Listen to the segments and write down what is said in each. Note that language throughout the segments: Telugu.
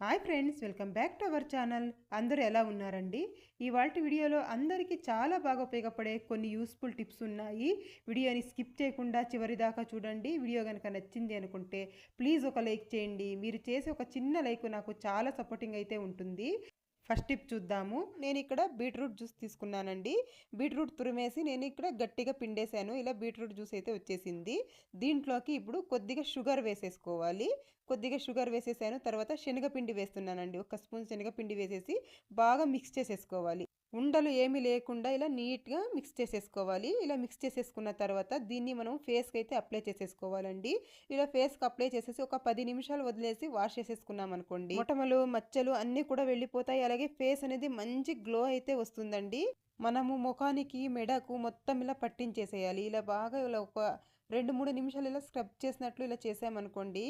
Hi friends welcome back to our channel. అందరూ ఎలా ఉన్నారండి? ఇవాళ వీడియోలో అందరికీ చాలా బాగా ఉపయోగపడే కొన్ని యూస్ఫుల్ టిప్స్ ఉన్నాయి. వీడియోని స్కిప్ చేయకుండా చివరి దాకా చూడండి. వీడియో కనుక నచ్చింది అనుకుంటే ప్లీజ్ ఒక లైక్ చేయండి. మీరు చేసే ఒక చిన్న లైక్ నాకు చాలా సపోర్టింగ్ అయితే ఉంటుంది. ఫస్ట్ టిప్ చూద్దాము. నేను ఇక్కడ బీట్రూట్ జ్యూస్ తీసుకున్నానండి. బీట్రూట్ తురిమేసి నేను ఇక్కడ గట్టిగా పిండేశాను. ఇలా బీట్రూట్ జ్యూస్ అయితే వచ్చేసింది. దీంట్లోకి ఇప్పుడు కొద్దిగా షుగర్ వేసేసుకోవాలి. కొద్దిగా షుగర్ వేసేసాను. తర్వాత శనగపిండి వేస్తున్నానండి. ఒక స్పూన్ శనగపిండి వేసేసి బాగా మిక్స్ చేసేసుకోవాలి. ఉండలు ఏమీ లేకుండా ఇలా నీట్గా మిక్స్ చేసేసుకోవాలి. ఇలా మిక్స్ చేసేసుకున్న తర్వాత దీన్ని మనం ఫేస్కి అయితే అప్లై చేసేసుకోవాలండి. ఇలా ఫేస్కి అప్లై చేసేసి ఒక పది నిమిషాలు వదిలేసి వాష్ చేసేసుకున్నాం అనుకోండి. మొటమలు మచ్చలు అన్నీ కూడా వెళ్ళిపోతాయి. అలాగే ఫేస్ అనేది మంచి గ్లో అయితే వస్తుందండి. మనము ముఖానికి మెడకు మొత్తం ఇలా పట్టించేసేయాలి. ఇలా బాగా ఇలా ఒక రెండు మూడు నిమిషాలు ఇలా స్క్రబ్ చేసినట్లు ఇలా చేసామనుకోండి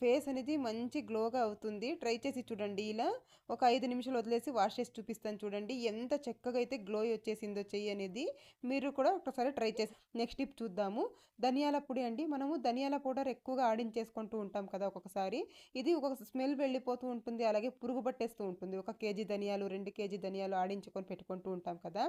ఫేస్ అనేది మంచి గ్లోగా అవుతుంది. ట్రై చేసి చూడండి ఇలా. ఒక ఐదు నిమిషాలు వదిలేసి వాష్ చేసి చూపిస్తాను చూడండి. ఎంత చక్కగా అయితే గ్లో వచ్చేసిందో చెయ్యి అనేది మీరు కూడా ఒకసారి ట్రై చేసి నెక్స్ట్ టిప్ చూద్దాము. ధనియాల పొడి అండి. మనము ధనియాల పౌడర్ ఎక్కువగా ఆడించేసుకుంటూ ఉంటాం కదా ఒక్కొక్కసారి. ఇది ఒక స్మెల్ వెళ్ళిపోతూ ఉంటుంది. అలాగే పురుగు పట్టేస్తూ ఉంటుంది. ఒక కేజీ ధనియాలు రెండు కేజీ ధనియాలు ఆడించుకొని పెట్టుకుంటూ ఉంటాం కదా.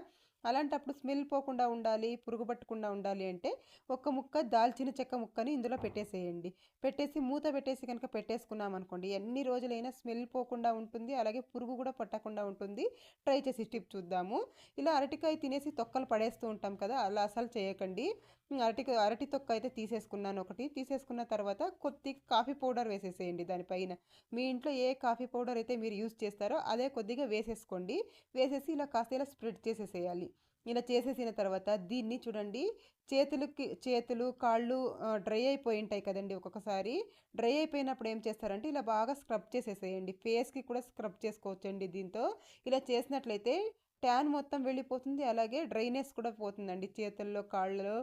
అలాంటప్పుడు స్మెల్ పోకుండా ఉండాలి పురుగు పట్టకుండా ఉండాలి అంటే ఒక ముక్క దాల్చిన చెక్క ముక్కని ఇందులో పెట్టేసేయండి. పెట్టేసి మూత పెట్టేసి కనుక పెట్టేసుకున్నాం అనుకోండి ఎన్ని రోజులైనా స్మెల్ పోకుండా ఉంటుంది అలాగే పురుగు కూడా పట్టకుండా ఉంటుంది. ట్రై చేసి టిప్ చూద్దాము. ఇలా అరటికాయ తినేసి తొక్కలు పడేస్తూ ఉంటాం కదా అలా అసలు చేయకండి. అరటి అరటి తొక్క అయితే తీసేసుకున్నాను ఒకటి. తీసేసుకున్న తర్వాత కొద్దిగా కాఫీ పౌడర్ వేసేసేయండి దానిపైన. మీ ఇంట్లో ఏ కాఫీ పౌడర్ అయితే మీరు యూజ్ చేస్తారో అదే కొద్దిగా వేసేసుకోండి. వేసేసి ఇలా కాస్త ఇలా స్ప్రెడ్ చేసేసేయాలి. ఇలా చేసేసిన తర్వాత దీన్ని చూడండి. చేతులకి చేతులు కాళ్ళు డ్రై అయిపోయి ఉంటాయి కదండి ఒక్కొక్కసారి. డ్రై అయిపోయినప్పుడు ఏం చేస్తారంటే ఇలా బాగా స్క్రబ్ చేసేసేయండి. ఫేస్కి కూడా స్క్రబ్ చేసుకోవచ్చండి దీంతో. ఇలా చేసినట్లయితే ట్యాన్ మొత్తం వెళ్ళిపోతుంది. అలాగే డ్రైనెస్ కూడా పోతుందండి చేతుల్లో కాళ్ళలో.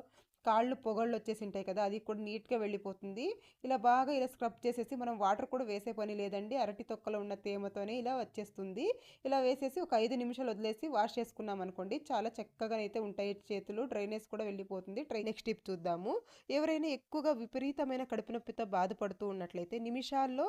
కాళ్ళు పొగళ్ళు వచ్చేసి ఉంటాయి కదా అది కూడా నీట్గా వెళ్ళిపోతుంది. ఇలా బాగా ఇలా స్క్రబ్ చేసేసి మనం వాటర్ కూడా వేసే పని లేదండి. అరటి తొక్కలో ఉన్న తేమతోనే ఇలా వచ్చేస్తుంది. ఇలా వేసేసి ఒక ఐదు నిమిషాలు వదిలేసి వాష్ చేసుకున్నాం అనుకోండి చాలా చక్కగా అయితే ఉంటాయి. చేతులు డ్రైనేజ్ కూడా వెళ్ళిపోతుంది. ట్రై నెక్స్ట్ టిప్ చూద్దాము. ఎవరైనా ఎక్కువగా విపరీతమైన కడుపు నొప్పితో బాధపడుతూ ఉన్నట్లయితే నిమిషాల్లో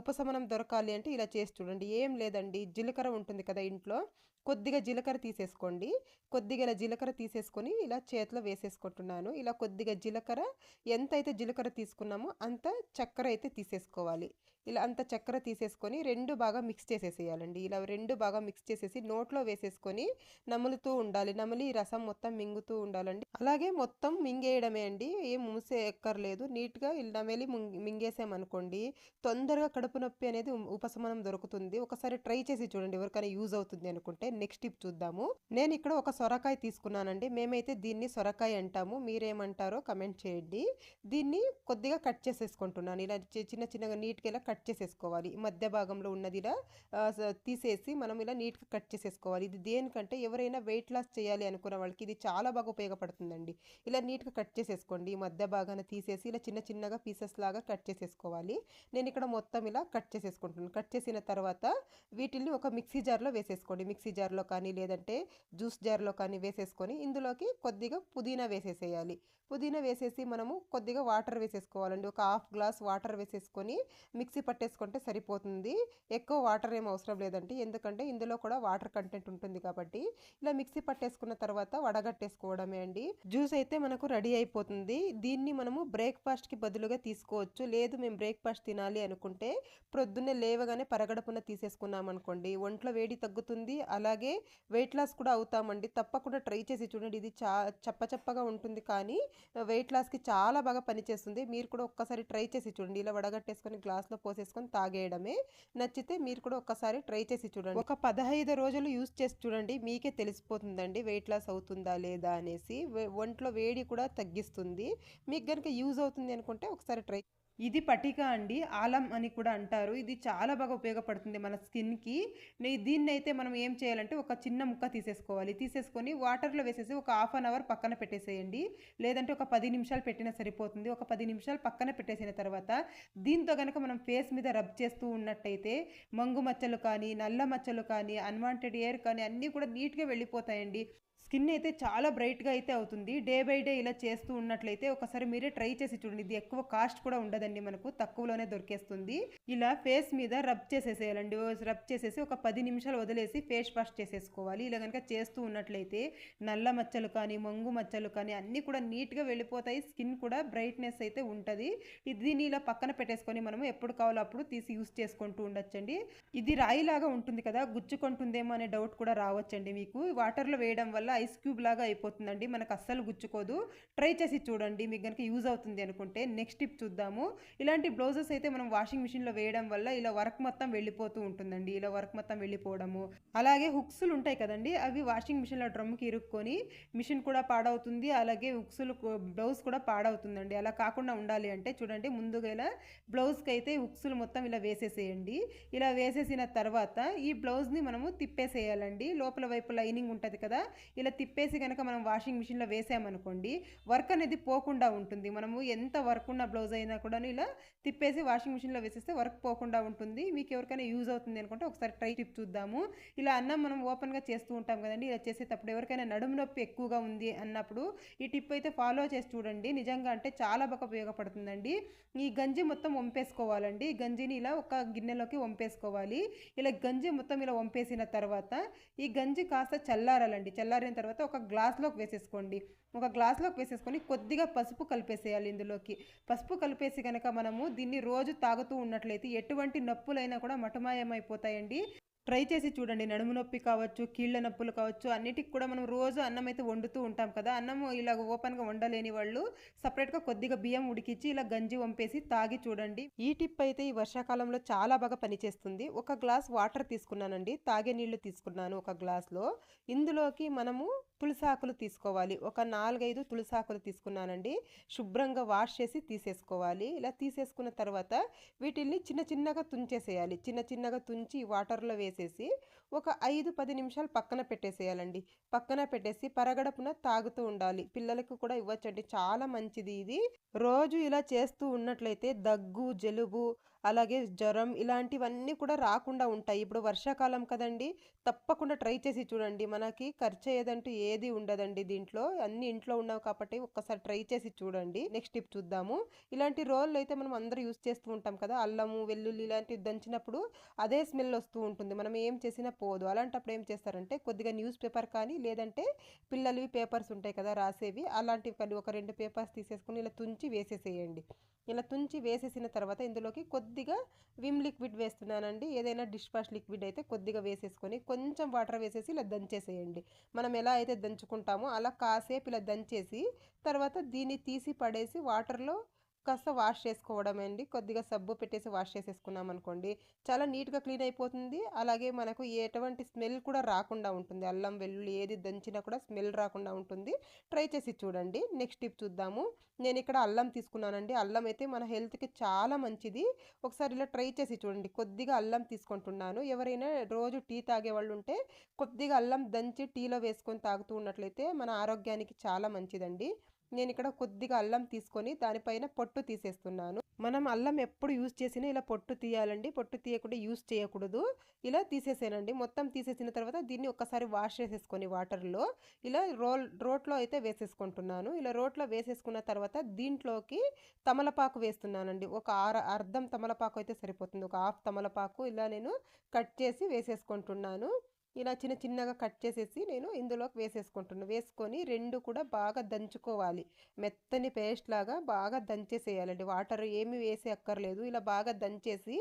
ఉపశమనం దొరకాలి అంటే ఇలా చేసి చూడండి. ఏం లేదండి. జీలకర్ర ఉంటుంది కదా ఇంట్లో కొద్దిగా జీలకర్ర తీసేసుకోండి. కొద్దిగా ఇలా జీలకర్ర తీసేసుకొని ఇలా చేతిలో వేసేసుకుంటున్నాను. ఇలా కొద్దిగా జీలకర్ర ఎంత అయితే జీలకర్ర తీసుకున్నామో అంత చక్కెర అయితే తీసేసుకోవాలి. ఇలా అంత చక్కెర తీసేసుకొని రెండు బాగా మిక్స్ చేసేసేయాలండి. ఇలా రెండు బాగా మిక్స్ చేసేసి నోట్లో వేసేసుకొని నములుతూ ఉండాలి. నమిలి రసం మొత్తం మింగుతూ ఉండాలండి. అలాగే మొత్తం మింగేయడమే అండి. ఏం మూసే ఎక్కర్లేదు నీట్గా ఇలా నమిలి మింగేసామనుకోండి తొందరగా కడుపు నొప్పి అనేది ఉపశమనం దొరుకుతుంది. ఒకసారి ట్రై చేసి చూడండి ఎవరికైనా యూజ్ అవుతుంది అనుకుంటే నెక్స్ట్ టిప్ చూద్దాము. నేను ఇక్కడ ఒక సొరకాయ తీసుకున్నానండి. మేమైతే దీన్ని సొరకాయ అంటాము. మీరేమంటారో కమెంట్ చేయండి. దీన్ని కొద్దిగా కట్ చేసేసుకుంటున్నాను. ఇలా చిన్న చిన్నగా నీట్గా ఇలా కట్ కట్ చేసేసుకోవాలి. మధ్య భాగంలో ఉన్నది ఇలా తీసేసి మనం ఇలా నీట్గా కట్ చేసేసుకోవాలి. ఇది దేనికంటే ఎవరైనా వెయిట్ లాస్ చేయాలి అనుకున్న వాళ్ళకి ఇది చాలా బాగా ఉపయోగపడుతుందండి. ఇలా నీట్గా కట్ చేసేసుకోండి. ఈ మధ్య భాగాన తీసేసి ఇలా చిన్న చిన్నగా పీసెస్ లాగా కట్ చేసేసుకోవాలి. నేను ఇక్కడ మొత్తం ఇలా కట్ చేసేసుకుంటున్నాను. కట్ చేసిన తర్వాత వీటిల్ని ఒక మిక్సీ జార్లో వేసేసుకోండి. మిక్సీ జార్లో కానీ లేదంటే జ్యూస్ జార్లో కానీ వేసేసుకొని ఇందులోకి కొద్దిగా పుదీనా వేసేసేయాలి. పుదీనా వేసేసి మనము కొద్దిగా వాటర్ వేసేసుకోవాలండి. ఒక హాఫ్ గ్లాస్ వాటర్ వేసేసుకొని మిక్సీ పట్టేసుకుంటే సరిపోతుంది. ఎక్కువ వాటర్ ఏం అవసరం లేదండి. ఎందుకంటే ఇందులో కూడా వాటర్ కంటెంట్ ఉంటుంది కాబట్టి ఇలా మిక్సీ పట్టేసుకున్న తర్వాత వడగట్టేసుకోవడమే అండి. జ్యూస్ అయితే మనకు రెడీ అయిపోతుంది. దీన్ని మనము బ్రేక్ఫాస్ట్కి బదులుగా తీసుకోవచ్చు. లేదు మేము బ్రేక్ఫాస్ట్ తినాలి అనుకుంటే ప్రొద్దున్నే లేవగానే పరగడపున తీసేసుకున్నాం అనుకోండి. ఒంట్లో వేడి తగ్గుతుంది. అలాగే వెయిట్ లాస్ కూడా అవుతామండి. తప్పకుండా ట్రై చేసి చూడండి. ఇది చా చప్ప చప్పగా ఉంటుంది కానీ వెయిట్ లాస్కి చాలా బాగా పనిచేస్తుంది. మీరు కూడా ఒక్కసారి ట్రై చేసి చూడండి. ఇలా వడగట్టేసుకొని గ్లాస్లో పోసేసుకొని తాగేయడమే. నచ్చితే మీరు కూడా ఒక్కసారి ట్రై చేసి చూడండి. ఒక పదహైదు రోజులు యూస్ చేసి చూడండి. మీకే తెలిసిపోతుందండి. వెయిట్ లాస్ అవుతుందా లేదా అనేసి. ఒంట్లో వేడి కూడా తగ్గిస్తుంది. మీకు కనుక యూజ్ అవుతుంది అనుకుంటే ఒకసారి ట్రై ఇది పటిక అండి ఆలం అని కూడా అంటారు. ఇది చాలా బాగా ఉపయోగపడుతుంది మన స్కిన్కి. దీన్ని అయితే మనం ఏం చేయాలంటే ఒక చిన్న ముక్క తీసేసుకోవాలి. తీసేసుకొని వాటర్లో వేసేసి ఒక హాఫ్ అన్ అవర్ పక్కన పెట్టేసేయండి. లేదంటే ఒక పది నిమిషాలు పెట్టినా సరిపోతుంది. ఒక పది నిమిషాలు పక్కన పెట్టేసిన తర్వాత దీంతో కనుక మనం ఫేస్ మీద రబ్ చేస్తూ ఉన్నట్టయితే మంగు మచ్చలు కానీ నల్ల మచ్చలు కానీ అన్వాంటెడ్ ఎయిర్ కానీ అన్నీ కూడా నీట్గా వెళ్ళిపోతాయండి. స్కిన్ అయితే చాలా బ్రైట్గా అయితే అవుతుంది. డే బై డే ఇలా చేస్తూ ఉన్నట్లయితే ఒకసారి మీరే ట్రై చేసి చూడండి. ఇది ఎక్కువ కాస్ట్ కూడా ఉండదండి మనకు. తక్కువలోనే దొరికేస్తుంది. ఇలా ఫేస్ మీద రబ్ చేసేసేయాలండి. రబ్ చేసేసి ఒక పది నిమిషాలు వదిలేసి ఫేస్ వాష్ చేసేసుకోవాలి. ఇలా కనుక చేస్తూ ఉన్నట్లయితే నల్ల మచ్చలు కానీ మంగు మచ్చలు కానీ అన్నీ కూడా నీట్గా వెళ్ళిపోతాయి. స్కిన్ కూడా బ్రైట్నెస్ అయితే ఉంటుంది. దీన్ని ఇలా పక్కన పెట్టేసుకొని మనము ఎప్పుడు కావాలో అప్పుడు తీసి యూస్ చేసుకుంటూ ఉండొచ్చండి. ఇది రాయిలాగా ఉంటుంది కదా. గుచ్చుకుంటుందేమో అనే డౌట్ కూడా రావచ్చండి మీకు. వాటర్లో వేయడం వల్ల ఐస్ క్యూబ్ లాగా అయిపోతుందండి. మనకు అస్సలు గుచ్చుకోదు. ట్రై చేసి చూడండి. మీకు కనుక యూజ్ అవుతుంది అనుకుంటే నెక్స్ట్ టిప్ చూద్దాము. ఇలాంటి బ్లౌజెస్ అయితే మనం వాషింగ్ మిషన్లో వేయడం వల్ల ఇలా వర్క్ మొత్తం వెళ్ళిపోతూ ఉంటుందండి. ఇలా వర్క్ మొత్తం వెళ్ళిపోవడము. అలాగే హుక్స్లు ఉంటాయి కదండి. అవి వాషింగ్ మిషన్లో డ్రమ్కి ఇరుక్కొని మిషన్ కూడా పాడవుతుంది. అలాగే హుక్స్లు బ్లౌజ్ కూడా పాడవుతుందండి. అలా కాకుండా ఉండాలి అంటే చూడండి. ముందుగా ఇలా బ్లౌజ్కి అయితే హుక్స్లు మొత్తం ఇలా వేసేసేయండి. ఇలా వేసేసిన తర్వాత ఈ బ్లౌజ్ని మనము తిప్పేసేయాలండి. లోపల వైపు లైనింగ్ ఉంటుంది కదా. ఇలా ఇలా తిప్పేసి కనుక మనం వాషింగ్ మిషన్లో వేసామనుకోండి వర్క్ అనేది పోకుండా ఉంటుంది. మనము ఎంత వర్క్ ఉన్న బ్లౌజ్ అయినా కూడా ఇలా తిప్పేసి వాషింగ్ మిషన్లో వేసేస్తే వర్క్ పోకుండా ఉంటుంది. మీకు ఎవరికైనా యూజ్ అవుతుంది అనుకుంటే ఒకసారి ట్రై టిప్ చూద్దాము. ఇలా అన్నం మనం ఓపెన్గా చేస్తూ ఉంటాం కదండి ఇలా చేసేటప్పుడు ఎవరికైనా నడుము నొప్పి ఎక్కువగా ఉంది అన్నప్పుడు ఈ టిప్ అయితే ఫాలో చేసి చూడండి. నిజంగా అంటే చాలా బాగా ఉపయోగపడుతుందండి. ఈ గంజి మొత్తం వంపేసుకోవాలండి. గంజిని ఇలా ఒక గిన్నెలోకి వంపేసుకోవాలి. ఇలా గంజి మొత్తం ఇలా వంపేసిన తర్వాత ఈ గంజి కాస్త చల్లారాలండి. చల్లారిన తర్వాత ఒక గ్లాస్లోకి వేసేసుకోండి. ఒక గ్లాస్లోకి వేసేసుకొని కొద్దిగా పసుపు కలిపేసేయాలి ఇందులోకి. పసుపు కలిపేసి కనుక మనము దీన్ని రోజు తాగుతూ ఉన్నట్లయితే ఎటువంటి నొప్పులైనా కూడా మటమాయమైపోతాయండి. ట్రై చేసి చూడండి. నడుము నొప్పి కావచ్చు కీళ్ళ నొప్పులు కావచ్చు అన్నిటికి కూడా మనం రోజు అన్నం అయితే వండుతూ ఉంటాం కదా. అన్నం ఇలా ఓపెన్గా వండలేని వాళ్ళు సపరేట్గా కొద్దిగా బియ్యం ఉడికించి ఇలా గంజి వంపేసి తాగి చూడండి. ఈ టిప్ అయితే ఈ వర్షాకాలంలో చాలా బాగా పనిచేస్తుంది. ఒక గ్లాస్ వాటర్ తీసుకున్నానండి. తాగే నీళ్ళు తీసుకున్నాను ఒక గ్లాస్లో ఇందులోకి మనము తులసాకులు తీసుకోవాలి. ఒక నాలుగైదు తులసాకులు తీసుకున్నానండి. శుభ్రంగా వాష్ చేసి తీసేసుకోవాలి. ఇలా తీసేసుకున్న తర్వాత వీటిల్ని చిన్న చిన్నగా తుంచేసేయాలి. చిన్న చిన్నగా తుంచి వాటర్లో వేసి వేసేసి ఒక ఐదు పది నిమిషాలు పక్కన పెట్టేసేయాలండి. పక్కన పెట్టేసి పరగడపున తాగుతూ ఉండాలి. పిల్లలకు కూడా ఇవ్వచ్చండి. చాలా మంచిది ఇది. రోజు ఇలా చేస్తూ ఉన్నట్లయితే దగ్గు జలుబు అలాగే జ్వరం ఇలాంటివన్నీ కూడా రాకుండా ఉంటాయి. ఇప్పుడు వర్షాకాలం కదండి తప్పకుండా ట్రై చేసి చూడండి. మనకి ఖర్చు అయ్యేదంటూ ఏది ఉండదండి దీంట్లో. అన్ని ఇంట్లో ఉన్నావు కాబట్టి ఒక్కసారి ట్రై చేసి చూడండి. నెక్స్ట్ టిప్ చూద్దాము. ఇలాంటి రోళ్ళు అయితే మనం అందరూ యూస్ చేస్తూ ఉంటాం కదా. అల్లము వెల్లుల్లి ఇలాంటివి దంచినప్పుడు అదే స్మెల్ వస్తూ ఉంటుంది. మనం ఏం చేసినా పోదు. అలాంటప్పుడు ఏం చేస్తారంటే కొద్దిగా న్యూస్ పేపర్ కానీ లేదంటే పిల్లలవి పేపర్స్ ఉంటాయి కదా రాసేవి అలాంటివి కానీ ఒక రెండు పేపర్స్ తీసేసుకుని ఇలా తుంచి వేసేసేయండి. ఇలా తుంచి వేసేసిన తర్వాత ఇందులోకి కొద్ది కొద్దిగా విమ్ లిక్విడ్ వేస్తున్నానండి. ఏదైనా డిష్ వాష్ లిక్విడ్ అయితే కొద్దిగా వేసేసుకొని కొంచెం వాటర్ వేసేసి ఇలా దంచేసేయండి. మనం ఎలా అయితే దంచుకుంటామో అలా కాసేపు ఇలా దంచేసి తర్వాత దీన్ని తీసి పడేసి వాటర్లో కాస్త వాష్ చేసుకోవడం అండి. కొద్దిగా సబ్బు పెట్టేసి వాష్ చేసేసుకున్నాం అనుకోండి చాలా నీట్గా క్లీన్ అయిపోతుంది. అలాగే మనకు ఎటువంటి స్మెల్ కూడా రాకుండా ఉంటుంది. అల్లం వెల్లుల్లి ఏది దంచినా కూడా స్మెల్ రాకుండా ఉంటుంది. ట్రై చేసి చూడండి. నెక్స్ట్ టిప్ చూద్దాము. నేను ఇక్కడ అల్లం తీసుకున్నానండి. అల్లం అయితే మన హెల్త్కి చాలా మంచిది. ఒకసారి ఇలా ట్రై చేసి చూడండి. కొద్దిగా అల్లం తీసుకుంటున్నాను. ఎవరైనా రోజు టీ తాగే వాళ్ళు ఉంటే కొద్దిగా అల్లం దంచి టీలో వేసుకొని తాగుతూ ఉన్నట్లయితే మన ఆరోగ్యానికి చాలా మంచిదండి. నేను ఇక్కడ కొద్దిగా అల్లం తీసుకొని దానిపైన పొట్టు తీసేస్తున్నాను. మనం అల్లం ఎప్పుడు యూజ్ చేసినా ఇలా పొట్టు తీయాలండి. పొట్టు తీయకుండా యూజ్ చేయకూడదు. ఇలా తీసేసానండి. మొత్తం తీసేసిన తర్వాత దీన్ని ఒక్కసారి వాష్ చేసేసుకొని వాటర్లో ఇలా రోల్ రోట్లో అయితే వేసేసుకుంటున్నాను. ఇలా రోట్లో వేసేసుకున్న తర్వాత దీంట్లోకి తమలపాకు వేస్తున్నానండి. ఒక ఆర అర్ధం తమలపాకు అయితే సరిపోతుంది. ఒక హాఫ్ తమలపాకు ఇలా నేను కట్ చేసి వేసేసుకుంటున్నాను. ఇలా చిన్న చిన్నగా కట్ చేసేసి నేను ఇందులోకి వేసేసుకుంటున్నాను వేసుకొని రెండు కూడా బాగా దంచుకోవాలి. మెత్తని పేస్ట్ లాగా బాగా దంచేసేయాలండి. వాటర్ ఏమి వేసే అక్కర్లేదు. ఇలా బాగా దంచేసి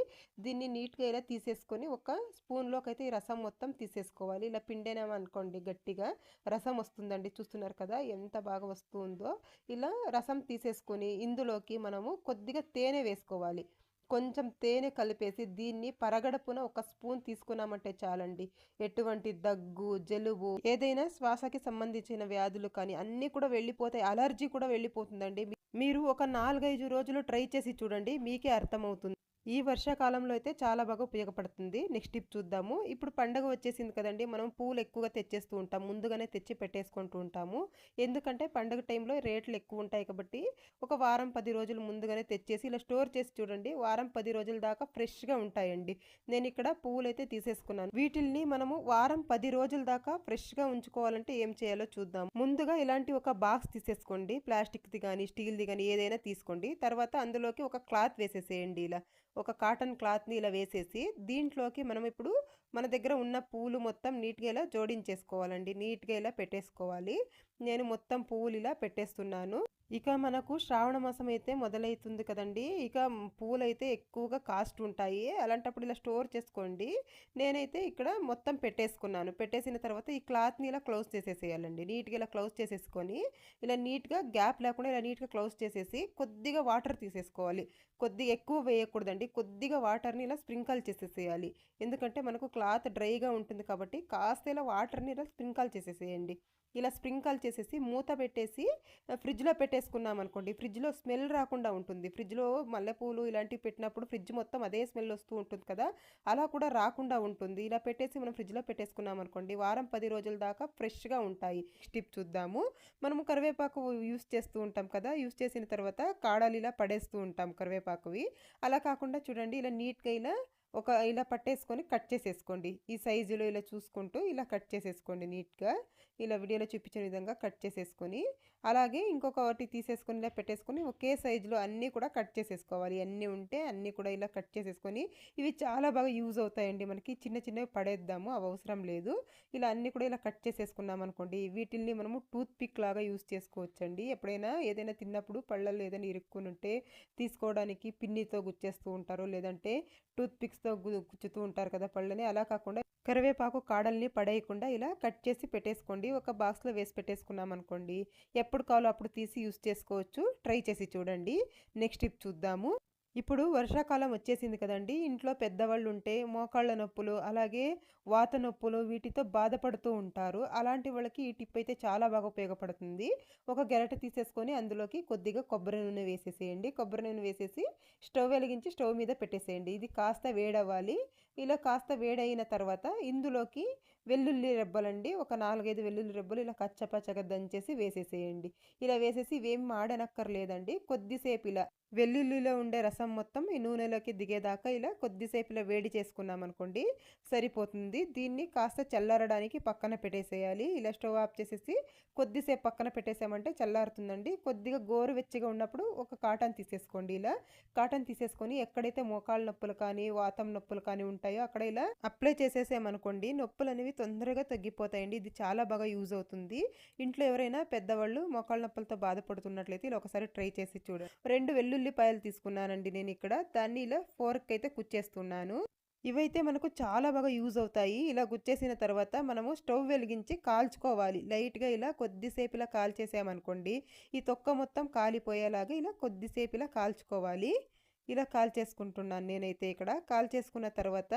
దీన్ని నీట్గా ఇలా తీసేసుకొని ఒక స్పూన్లోకి అయితే ఈ రసం మొత్తం తీసేసుకోవాలి. ఇలా పిండేనామనుకోండి గట్టిగా రసం వస్తుందండి. చూస్తున్నారు కదా ఎంత బాగా వస్తుందో. ఇలా రసం తీసేసుకొని ఇందులోకి మనము కొద్దిగా తేనె వేసుకోవాలి. కొంచెం తేనె కలిపేసి దీన్ని పరగడపున ఒక స్పూన్ తీసుకున్నామంటే చాలండి. ఎటువంటి దగ్గు జలుబు ఏదైనా శ్వాసకి సంబంధించిన వ్యాధులు కానీ అన్నీ కూడా వెళ్ళిపోతాయి. అలర్జీ కూడా వెళ్ళిపోతుందండి. మీరు ఒక నాలుగైదు రోజులు ట్రై చేసి చూడండి మీకే అర్థమవుతుంది. ఈ వర్షాకాలంలో అయితే చాలా బాగా ఉపయోగపడుతుంది. నెక్స్ట్ టిప్ చూద్దాము. ఇప్పుడు పండగ వచ్చేసింది కదండి. మనం పూలు ఎక్కువగా తెచ్చేస్తూ ఉంటాం. ముందుగానే తెచ్చి పెట్టేసుకుంటూ ఉంటాము. ఎందుకంటే పండగ టైంలో రేట్లు ఎక్కువ ఉంటాయి కాబట్టి ఒక వారం పది రోజులు ముందుగానే తెచ్చేసి ఇలా స్టోర్ చేసి చూడండి. వారం పది రోజుల దాకా ఫ్రెష్గా ఉంటాయండి. నేను ఇక్కడ పువ్వులు అయితే తీసేసుకున్నాను. వీటిల్ని మనము వారం పది రోజుల దాకా ఫ్రెష్గా ఉంచుకోవాలంటే ఏం చేయాలో చూద్దాం. ముందుగా ఇలాంటి ఒక బాక్స్ తీసేసుకోండి. ప్లాస్టిక్ది కానీ స్టీల్ది కానీ ఏదైనా తీసుకోండి. తర్వాత అందులోకి ఒక క్లాత్ వేసేసేయండి ఇలా. ఒక కాటన్ క్లాత్ని ఇలా వేసేసి దీంట్లోకి మనం ఇప్పుడు మన దగ్గర ఉన్న పూలు మొత్తం నీట్గా ఇలా జోడించేసుకోవాలండి. నీట్గా ఇలా పెట్టేసుకోవాలి. నేను మొత్తం పువ్వులు ఇలా పెట్టేస్తున్నాను. ఇక మనకు శ్రావణ మాసం అయితే మొదలవుతుంది కదండి. ఇక పూలైతే ఎక్కువగా కాస్ట్ ఉంటాయి. అలాంటప్పుడు ఇలా స్టోర్ చేసుకోండి. నేనైతే ఇక్కడ మొత్తం పెట్టేసుకున్నాను. పెట్టేసిన తర్వాత ఈ క్లాత్ని ఇలా క్లోజ్ చేసేసేయాలండి. నీట్గా ఇలా క్లోజ్ చేసేసుకొని ఇలా నీట్గా గ్యాప్ లేకుండా ఇలా నీట్గా క్లోజ్ చేసేసి కొద్దిగా వాటర్ తీసేసుకోవాలి. కొద్దిగా ఎక్కువ వేయకూడదండి. కొద్దిగా వాటర్ని ఇలా స్ప్రింకల్ చేసేసేయాలి. ఎందుకంటే మనకు క్లాత్ డ్రైగా ఉంటుంది కాబట్టి కాస్త ఇలా వాటర్ని ఇలా స్ప్రింకల్ చేసేసేయండి. ఇలా స్ప్రింకల్ చేసేసి మూత పెట్టేసి ఫ్రిడ్జ్లో పెట్టేసుకున్నాం అనుకోండి. ఫ్రిడ్జ్లో స్మెల్ రాకుండా ఉంటుంది. ఫ్రిడ్జ్లో మల్లెపూలు ఇలాంటివి పెట్టినప్పుడు ఫ్రిడ్జ్ మొత్తం అదే స్మెల్ వస్తూ ఉంటుంది కదా! అలా కూడా రాకుండా ఉంటుంది. ఇలా పెట్టేసి మనం ఫ్రిడ్జ్లో పెట్టేసుకున్నాం అనుకోండి వారం పది రోజుల దాకా ఫ్రెష్గా ఉంటాయి. స్టిప్ చూద్దాము. మనము కరివేపాకు యూస్ చేస్తూ ఉంటాం కదా! యూస్ చేసిన తర్వాత కాడలు ఇలా పడేస్తూ ఉంటాం కరివేపాకువి. అలా కాకుండా చూడండి ఇలా నీట్గా ఇలా ఒక ఇలా పట్టేసుకొని కట్ చేసేసుకోండి. ఈ సైజులో ఇలా చూసుకుంటూ ఇలా కట్ చేసేసుకోండి నీట్గా. ఇలా వీడియోలో చూపించిన విధంగా కట్ చేసేసుకొని అలాగే ఇంకొకటి తీసేసుకొని ఇలా పెట్టేసుకొని ఒకే సైజులో అన్నీ కూడా కట్ చేసేసుకోవాలి. అన్నీ ఉంటే అన్నీ కూడా ఇలా కట్ చేసేసుకొని ఇవి చాలా బాగా యూజ్ అవుతాయండి మనకి. చిన్న చిన్నవి పడేద్దాము అవి అవసరం లేదు. ఇలా అన్నీ కూడా ఇలా కట్ చేసేసుకున్నాం అనుకోండి వీటిల్ని మనము టూత్ పిక్ లాగా యూజ్ చేసుకోవచ్చండి. ఎప్పుడైనా ఏదైనా తిన్నప్పుడు పళ్ళల్లో ఏదైనా ఇరుక్కుని ఉంటే తీసుకోవడానికి పిన్నితో గుచ్చేస్తూ ఉంటారు లేదంటే టూత్ పిక్స్తో గుచ్చుతూ ఉంటారు కదా పళ్ళని. అలా కాకుండా కరివేపాకు కాడల్ని పడేయకుండా ఇలా కట్ చేసి పెట్టేసుకోండి. ఒక బాక్స్లో వేసి పెట్టేసుకున్నాం అనుకోండి. ఎప్పుడు కావాలో అప్పుడు తీసి యూస్ చేసుకోవచ్చు. ట్రై చేసి చూడండి. నెక్స్ట్ టిప్ చూద్దాము. ఇప్పుడు వర్షాకాలం వచ్చేసింది కదండి. ఇంట్లో పెద్దవాళ్ళు ఉంటే మోకాళ్ళ నొప్పులు అలాగే వాత నొప్పులు వీటితో బాధపడుతూ ఉంటారు. అలాంటి వాళ్ళకి ఈ టిప్ అయితే చాలా బాగా ఉపయోగపడుతుంది. ఒక గెరట తీసేసుకొని అందులోకి కొద్దిగా కొబ్బరి నూనె వేసేసేయండి. కొబ్బరి నూనె వేసేసి స్టవ్ వెలిగించి స్టవ్ మీద పెట్టేసేయండి. ఇది కాస్త వేడవ్వాలి. ఇలా కాస్త వేడైన తర్వాత ఇందులోకి వెల్లుల్లి రెబ్బలండి. ఒక నాలుగైదు వెల్లుల్లి రెబ్బలు ఇలా కచ్చపచ్చగా దంచేసి వేసేసేయండి. ఇలా వేసేసి ఇవేమి మాడనక్కర్లేదండి. కొద్దిసేపు ఇలా వెల్లుల్లిలో ఉండే రసం మొత్తం ఈ నూనెలోకి దిగేదాకా ఇలా కొద్దిసేపు ఇలా వేడి చేసుకున్నాం అనుకోండి సరిపోతుంది. దీన్ని కాస్త చల్లారడానికి పక్కన పెట్టేసేయాలి. ఇలా స్టవ్ ఆఫ్ చేసేసి కొద్దిసేపు పక్కన పెట్టేసామంటే చల్లారుతుందండి. కొద్దిగా గోరువెచ్చగా ఉన్నప్పుడు ఒక కాటన్ తీసేసుకోండి ఇలా. కాటన్ తీసేసుకొని ఎక్కడైతే మోకాళ్ళ నొప్పులు కానీ వాతం నొప్పులు కానీ ఉంటాయో అక్కడ ఇలా అప్లై చేసేసామనుకోండి నొప్పులు అనేవి తొందరగా తగ్గిపోతాయండి. ఇది చాలా బాగా యూజ్ అవుతుంది. ఇంట్లో ఎవరైనా పెద్దవాళ్ళు మొక్కల నొప్పులతో బాధపడుతున్నట్లయితే ఇలా ఒకసారి ట్రై చేసి చూడండి. రెండు వెల్లుల్లిపాయలు తీసుకున్నానండి నేను ఇక్కడ. దాన్ని ఇలా ఫోర్క్ అయితే కుచ్చేస్తున్నాను ఇవైతే మనకు చాలా బాగా యూజ్ అవుతాయి. ఇలా గుచ్చేసిన తర్వాత మనము స్టవ్ వెలిగించి కాల్చుకోవాలి. లైట్గా ఇలా కొద్దిసేపు ఇలా కాల్చేసామనుకోండి ఈ తొక్క మొత్తం కాలిపోయేలాగా ఇలా కొద్దిసేపు ఇలా కాల్చుకోవాలి. ఇలా కాల్చేసుకుంటున్నాను నేనైతే ఇక్కడ. కాల్చేసుకున్న తర్వాత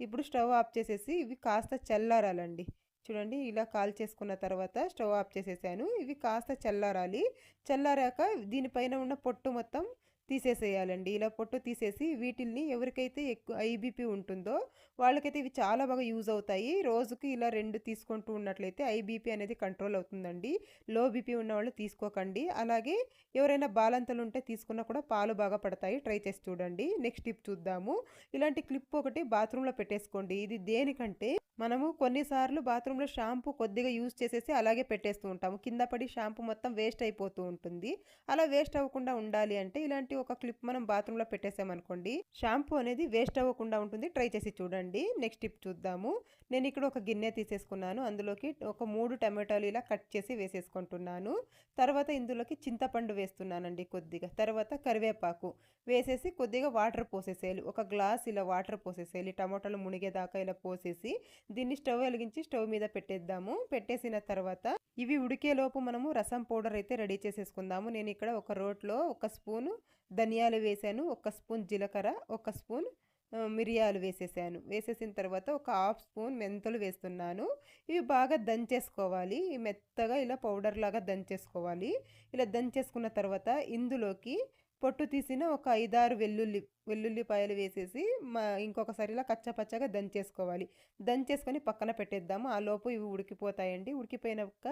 ఇప్పుడు స్టవ్ ఆఫ్ చేసేసి ఇవి కాస్త చల్లారాలండి. చూడండి ఇలా కాల్ చేసుకున్న తర్వాత స్టవ్ ఆఫ్ చేసేసాను. ఇవి కాస్త చల్లారాలి. చల్లారాక దీనిపైన ఉన్న పొట్టు మొత్తం తీసేసేయాలండి. ఇలా పొట్టు తీసేసి వీటిల్ని ఎవరికైతే ఎక్కువ ఐబీపీ ఉంటుందో వాళ్ళకైతే ఇవి చాలా బాగా యూజ్ అవుతాయి. రోజుకి ఇలా రెండు తీసుకుంటూ ఉన్నట్లయితే ఐబీపీ అనేది కంట్రోల్ అవుతుందండి. లో బీపీ ఉన్న వాళ్ళు తీసుకోకండి. అలాగే ఎవరైనా బాలంతలు ఉంటే తీసుకున్నా కూడా పాలు బాగా పడతాయి. ట్రై చేసి చూడండి. నెక్స్ట్ టిప్ చూద్దాము. ఇలాంటి క్లిప్ ఒకటి బాత్రూంలో పెట్టేసుకోండి. ఇది దేనికంటే మనము కొన్నిసార్లు బాత్రూంలో షాంపూ కొద్దిగా యూజ్ చేసేసి అలాగే పెట్టేస్తూ ఉంటాము. కింద పడి షాంపూ మొత్తం వేస్ట్ అయిపోతూ ఉంటుంది. అలా వేస్ట్ అవ్వకుండా ఉండాలి అంటే ఇలాంటి ఒక క్లిప్ మనం బాత్రూంలో పెట్టేసామనుకోండి షాంపూ అనేది వేస్ట్ అవ్వకుండా ఉంటుంది. ట్రై చేసి చూడండి. నెక్స్ట్ టిప్ చూద్దాము. నేను ఇక్కడ ఒక గిన్నె తీసేసుకున్నాను. అందులోకి ఒక మూడు టమాటాలు ఇలా కట్ చేసి వేసేసుకుంటున్నాను. తర్వాత ఇందులోకి చింతపండు వేస్తున్నానండి కొద్దిగా. తర్వాత కరివేపాకు వేసేసి కొద్దిగా వాటర్ పోసేసేయాలి. ఒక గ్లాస్ ఇలా వాటర్ పోసేసేయాలి. టమాటాలు మునిగేదాకా ఇలా పోసేసి దీన్ని స్టవ్ వెలిగించి స్టవ్ మీద పెట్టేద్దాము. పెట్టేసిన తర్వాత ఇవి ఉడికేలోపు మనము రసం పౌడర్ అయితే రెడీ చేసేసుకుందాము. నేను ఇక్కడ ఒక రోట్లో ఒక స్పూను ధనియాలు వేసాను ఒక స్పూన్ జీలకర్ర ఒక స్పూన్ మిరియాలు వేసేసాను. వేసేసిన తర్వాత ఒక హాఫ్ స్పూన్ మెంతులు వేస్తున్నాను. ఇవి బాగా దంచేసుకోవాలి. మెత్తగా ఇలా పౌడర్ లాగా దంచేసుకోవాలి. ఇలా దంచేసుకున్న తర్వాత ఇందులోకి పొట్టు తీసిన ఒక ఐదారు వెల్లుల్లి వెల్లుల్లిపాయలు వేసేసి మా ఇంకొకసారి ఇలా కచ్చపచ్చగా దంచేసుకోవాలి. దంచేసుకొని పక్కన పెట్టేద్దాము. ఆ లోపు ఇవి ఉడికిపోతాయండి. ఉడికిపోయినాక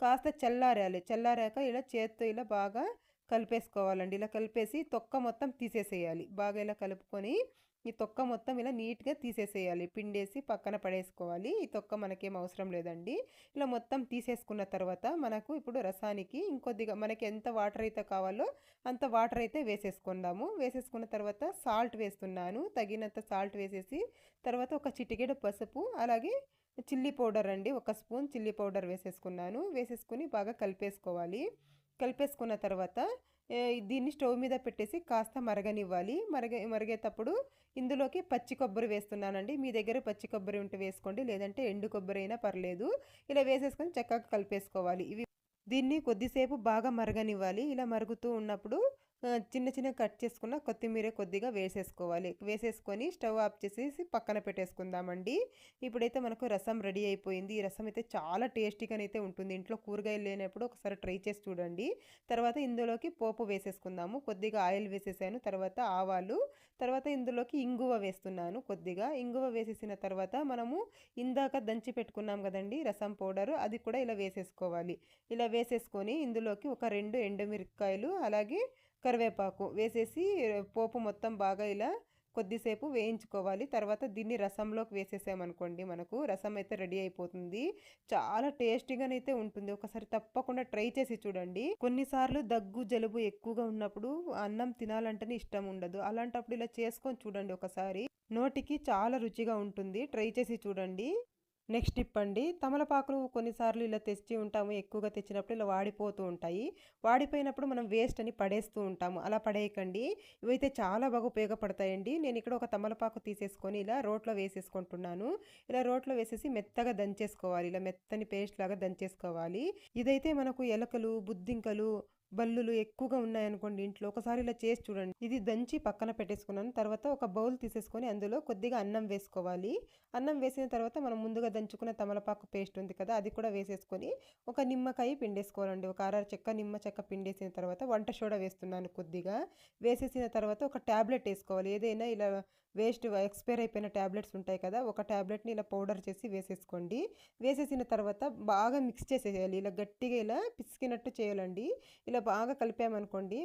కాస్త చల్లారాలి. చల్లారాక ఇలా చేత్తో ఇలా బాగా కలిపేసుకోవాలండి. ఇలా కలిపేసి తొక్క మొత్తం తీసేసేయాలి. బాగా ఇలా కలుపుకొని ఈ తొక్క మొత్తం ఇలా నీట్గా తీసేసేయాలి. పిండేసి పక్కన పడేసుకోవాలి. ఈ తొక్క మనకేం అవసరం లేదండి. ఇలా మొత్తం తీసేసుకున్న తర్వాత మనకు ఇప్పుడు రసానికి ఇంకొద్దిగా మనకి ఎంత వాటర్ అయితే కావాలో అంత వాటర్ అయితే వేసేసుకుందాము. వేసేసుకున్న తర్వాత సాల్ట్ వేస్తున్నాను. తగినంత సాల్ట్ వేసేసి తర్వాత ఒక చిటికెడు పసుపు అలాగే చిల్లీ పౌడర్ అండి. ఒక స్పూన్ చిల్లీ పౌడర్ వేసేసుకున్నాను. వేసేసుకుని బాగా కలిపేసుకోవాలి. కలిపేసుకున్న తర్వాత దీన్ని స్టవ్ మీద పెట్టేసి కాస్త మరగనివ్వాలి. మరగ మరిగేటప్పుడు ఇందులోకి పచ్చి కొబ్బరి వేస్తున్నానండి. మీ దగ్గర పచ్చి కొబ్బరి ఉంటే వేసుకోండి లేదంటే ఎండు కొబ్బరి అయినా పర్లేదు. ఇలా వేసేసుకొని చక్కగా కలిపేసుకోవాలి. ఇవి దీన్ని కొద్దిసేపు బాగా మరగనివ్వాలి. ఇలా మరుగుతూ ఉన్నప్పుడు చిన్న చిన్న కట్ చేసుకున్న కొత్తిమీర కొద్దిగా వేసేసుకోవాలి. వేసేసుకొని స్టవ్ ఆఫ్ చేసేసి పక్కన పెట్టేసుకుందామండి. ఇప్పుడైతే మనకు రసం రెడీ అయిపోయింది. ఈ రసం అయితే చాలా టేస్టీగా అయితే ఉంటుంది. ఇంట్లో కూరగాయలు లేనప్పుడు ఒకసారి ట్రై చేసి చూడండి. తర్వాత ఇందులోకి పోపు వేసేసుకుందాము. కొద్దిగా ఆయిల్ వేసేసాను. తర్వాత ఆవాలు. తర్వాత ఇందులోకి ఇంగువ వేస్తున్నాను కొద్దిగా. ఇంగువ వేసేసిన తర్వాత మనము ఇందాక దంచి పెట్టుకున్నాం కదండి రసం పౌడరు. అది కూడా ఇలా వేసేసుకోవాలి. ఇలా వేసేసుకొని ఇందులోకి ఒక రెండు ఎండుమిరపకాయలు అలాగే కరివేపాకు వేసేసి పోపు మొత్తం బాగా ఇలా కొద్దిసేపు వేయించుకోవాలి. తర్వాత దీన్ని రసంలోకి వేసేసామనుకోండి మనకు రసం అయితే రెడీ అయిపోతుంది. చాలా టేస్టీగానైతే ఉంటుంది. ఒకసారి తప్పకుండా ట్రై చేసి చూడండి. కొన్నిసార్లు దగ్గు జలుబు ఎక్కువగా ఉన్నప్పుడు అన్నం తినాలంటేనే ఇష్టం ఉండదు. అలాంటప్పుడు ఇలా చేసుకొని చూడండి ఒకసారి. నోటికి చాలా రుచిగా ఉంటుంది. ట్రై చేసి చూడండి. నెక్స్ట్ టిప్ అండి తమలపాకులు కొన్నిసార్లు ఇలా తెచ్చి ఉంటాము ఎక్కువగా తెచ్చినప్పుడు ఇలా వాడిపోతూ ఉంటాయి. వాడిపోయినప్పుడు మనం వేస్ట్ అని పడేస్తూ ఉంటాము. అలా పడేయకండి. ఇవైతే చాలా బాగా ఉపయోగపడతాయండి. నేను ఇక్కడ ఒక తమలపాకు తీసేసుకొని ఇలా రోట్లో వేసేసుకుంటున్నాను. ఇలా రోట్లో వేసేసి మెత్తగా దంచేసుకోవాలి. ఇలా మెత్తని పేస్ట్ లాగా దంచేసుకోవాలి. ఇదైతే మనకు ఎలకలు బుద్ధింకలు బల్లులు ఎక్కువగా ఉన్నాయనుకోండి ఇంట్లో. ఒకసారి ఇలా చేసి చూడండి. ఇది దంచి పక్కన పెట్టేసుకున్నాను. తర్వాత ఒక బౌల్ తీసేసుకొని అందులో కొద్దిగా అన్నం వేసుకోవాలి. అన్నం వేసిన తర్వాత మనం ముందుగా దంచుకున్న తమలపాకు పేస్ట్ ఉంది కదా అది కూడా వేసేసుకొని ఒక నిమ్మకాయ పిండేసుకోవాలండి. ఒక అర చెక్క నిమ్మ చెక్క పిండేసిన తర్వాత వంట సోడా వేస్తున్నాను కొద్దిగా. వేసేసిన తర్వాత ఒక ట్యాబ్లెట్ వేసుకోవాలి. ఏదైనా ఇలా వేస్ట్ ఎక్స్పైర్ అయిపోయిన ట్యాబ్లెట్స్ ఉంటాయి కదా ఒక ట్యాబ్లెట్ని ఇలా పౌడర్ చేసి వేసేసుకోండి. వేసేసిన తర్వాత బాగా మిక్స్ చేసేయాలి. ఇలా గట్టిగా ఇలా పిసికినట్టు చేయాలండి. ఇలా ఇలా బాగా కలిపామనుకోండి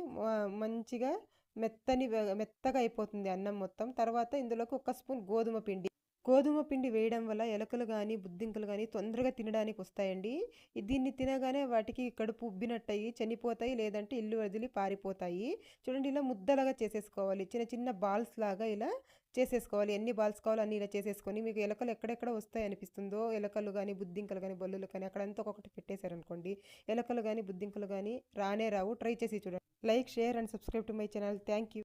మంచిగా మెత్తని మెత్తగా అయిపోతుంది అన్నం మొత్తం. తర్వాత ఇందులోకి ఒక స్పూన్ గోధుమ పిండి గోధుమ పిండి వేయడం వల్ల ఎలకలు కానీ బుద్ధింకలు కానీ తొందరగా తినడానికి వస్తాయండి. దీన్ని తినగానే వాటికి కడుపు ఉబ్బినట్టయి చనిపోతాయి లేదంటే ఇల్లు వదిలి పారిపోతాయి. చూడండి ఇలా ముద్దలాగా చేసేసుకోవాలి. చిన్న చిన్న బాల్స్ లాగా ఇలా చేసేసుకోవాలి. ఎన్ని బాల్స్ కావాలో అన్ని ఇలా చేసేసుకొని మీకు ఎలకలు ఎక్కడెక్కడ వస్తాయి అనిపిస్తుందో ఎలకలు కానీ బుద్ధింకలు కానీ బల్లులు కానీ అక్కడంతా ఒకటి పెట్టేశారనుకోండి. ఎలకలు కానీ బుద్ధింకలు కానీ రానే రావు. ట్రై చేసి చూడండి. Like share and subscribe to my channel. Thank you.